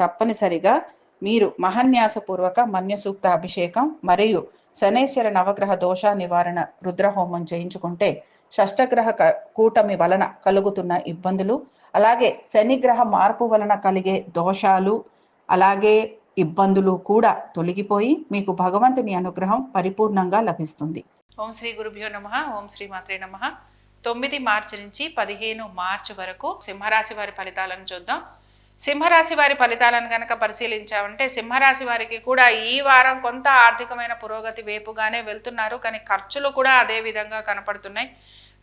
తప్పనిసరిగా మీరు మహన్యాసపూర్వక మన్యసూక్త అభిషేకం మరియు శనేశ్వర నవగ్రహ దోష నివారణ రుద్రహోమం చేయించుకుంటే షష్టగ్రహ క- కూటమి వలన కలుగుతున్న ఇబ్బందులు అలాగే శనిగ్రహ మార్పు వలన కలిగే దోషాలు అలాగే ఇబ్బందులు కూడా తొలగిపోయి మీకు భగవంతుని అనుగ్రహం పరిపూర్ణంగా లభిస్తుంది. ఓం శ్రీ గురుభ్యో నమ ఓం శ్రీ మాత్రే నమ. తొమ్మిది మార్చి నుంచి పదిహేను మార్చి వరకు సింహరాశి వారి ఫలితాలను చూద్దాం. సింహరాశి వారి ఫలితాలను కనుక పరిశీలించామంటే సింహరాశి వారికి కూడా ఈ వారం కొంత ఆర్థికమైన పురోగతి వేపుగానే వెళ్తున్నారు. కానీ ఖర్చులు కూడా అదే విధంగా కనపడుతున్నాయి.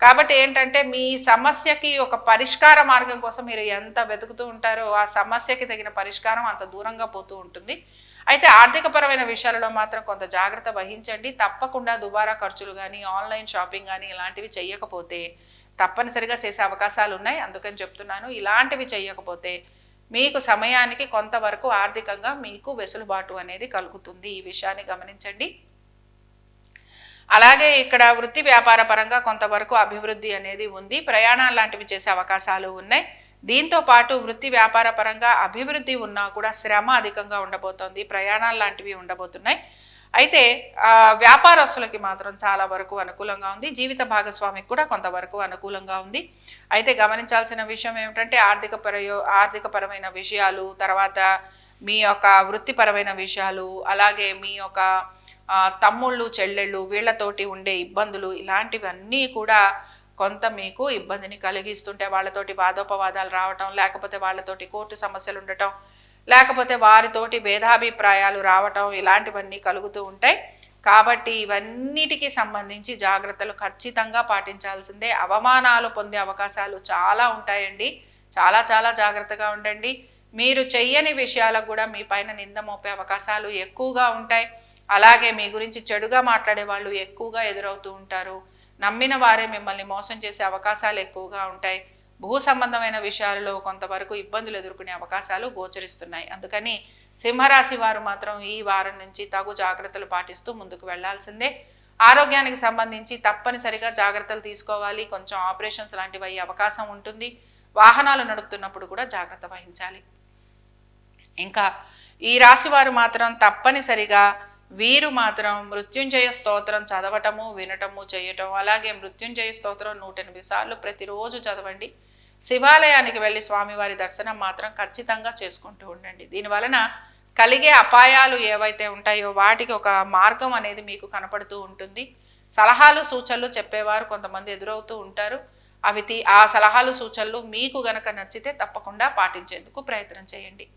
కాబట్టి ఏంటంటే మీ సమస్యకి ఒక పరిష్కార మార్గం కోసం మీరు ఎంత వెతుకుతూ ఉంటారో ఆ సమస్యకి తగిన పరిష్కారం అంత దూరంగా పోతూ ఉంటుంది. అయితే ఆర్థికపరమైన విషయాలలో మాత్రం కొంత జాగ్రత్త వహించండి. తప్పకుండా దుబారా ఖర్చులు కానీ ఆన్లైన్ షాపింగ్ కానీ ఇలాంటివి చేయకపోతే తప్పనిసరిగా చేసే అవకాశాలు ఉన్నాయి. అందుకని చెప్తున్నాను ఇలాంటివి చేయకపోతే మీకు సమయానికి కొంతవరకు ఆర్థికంగా మీకు వెసులుబాటు అనేది కలుగుతుంది. ఈ విషయాన్ని గమనించండి. అలాగే ఇక్కడ వృత్తి వ్యాపార పరంగా కొంతవరకు అభివృద్ధి అనేది ఉంది. ప్రయాణాలు లాంటివి చేసే అవకాశాలు ఉన్నాయి. దీంతో పాటు వృత్తి వ్యాపార పరంగా అభివృద్ధి ఉన్నా కూడా శ్రమ అధికంగా ఉండబోతోంది. ప్రయాణాలు లాంటివి ఉండబోతున్నాయి. అయితే వ్యాపారస్తులకి మాత్రం చాలా వరకు అనుకూలంగా ఉంది. జీవిత భాగస్వామికి కూడా కొంతవరకు అనుకూలంగా ఉంది. అయితే గమనించాల్సిన విషయం ఏమిటంటే ఆర్థిక పరయో ఆర్థిక పరమైన విషయాలు తర్వాత మీ యొక్క వృత్తిపరమైన విషయాలు అలాగే మీ యొక్క తమ్ముళ్ళు చెల్లెళ్ళు వీళ్ళతోటి ఉండే ఇబ్బందులు ఇలాంటివన్నీ కూడా కొంత మీకు ఇబ్బందిని కలిగిస్తుంటే వాళ్ళతోటి వాదోపవాదాలు రావటం లేకపోతే వాళ్ళతోటి కోర్టు సమస్యలు ఉండటం లేకపోతే వారితోటి భేదాభిప్రాయాలు రావటం ఇలాంటివన్నీ కలుగుతూ ఉంటాయి. కాబట్టి ఇవన్నిటికి సంబంధించి జాగ్రత్తలు ఖచ్చితంగా పాటించాల్సిందే. అవమానాలు పొందే అవకాశాలు చాలా ఉంటాయండి. చాలా చాలా జాగ్రత్తగా ఉండండి. మీరు చెయ్యని విషయాలకు కూడా మీ పైన నింద మోపే అవకాశాలు ఎక్కువగా ఉంటాయి. అలాగే మీ గురించి చెడుగా మాట్లాడే వాళ్ళు ఎక్కువగా ఎదురవుతూ ఉంటారు. నమ్మిన వారే మిమ్మల్ని మోసం చేసే అవకాశాలు ఎక్కువగా ఉంటాయి. భూ సంబంధమైన విషయాలలో కొంతవరకు ఇబ్బందులు ఎదుర్కొనే అవకాశాలు గోచరిస్తున్నాయి. అందుకని సింహరాశి వారు మాత్రం ఈ వారం నుంచి తగు జాగ్రత్తలు పాటిస్తూ ముందుకు వెళ్ళాల్సిందే. ఆరోగ్యానికి సంబంధించి తప్పనిసరిగా జాగ్రత్తలు తీసుకోవాలి. కొంచెం ఆపరేషన్స్ లాంటివి అయ్యే అవకాశం ఉంటుంది. వాహనాలు నడుపుతున్నప్పుడు కూడా జాగ్రత్త వహించాలి. ఇంకా ఈ రాశి వారు మాత్రం తప్పనిసరిగా వీరు మాత్రం మృత్యుంజయ స్తోత్రం చదవటము వినటము చేయటం అలాగే మృత్యుంజయ స్తోత్రం నూట ఎనిమిది సార్లు ప్రతిరోజు చదవండి. శివాలయానికి వెళ్ళి స్వామివారి దర్శనం మాత్రం ఖచ్చితంగా చేసుకుంటూ ఉండండి. దీని వలన కలిగే అపాయాలు ఏవైతే ఉంటాయో వాటికి ఒక మార్గం అనేది మీకు కనపడుతూ ఉంటుంది. సలహాలు సూచనలు చెప్పేవారు కొంతమంది ఎదురవుతూ ఉంటారు. అవి ఆ సలహాలు సూచనలు మీకు గనక నచ్చితే తప్పకుండా పాటించేందుకు ప్రయత్నం చేయండి.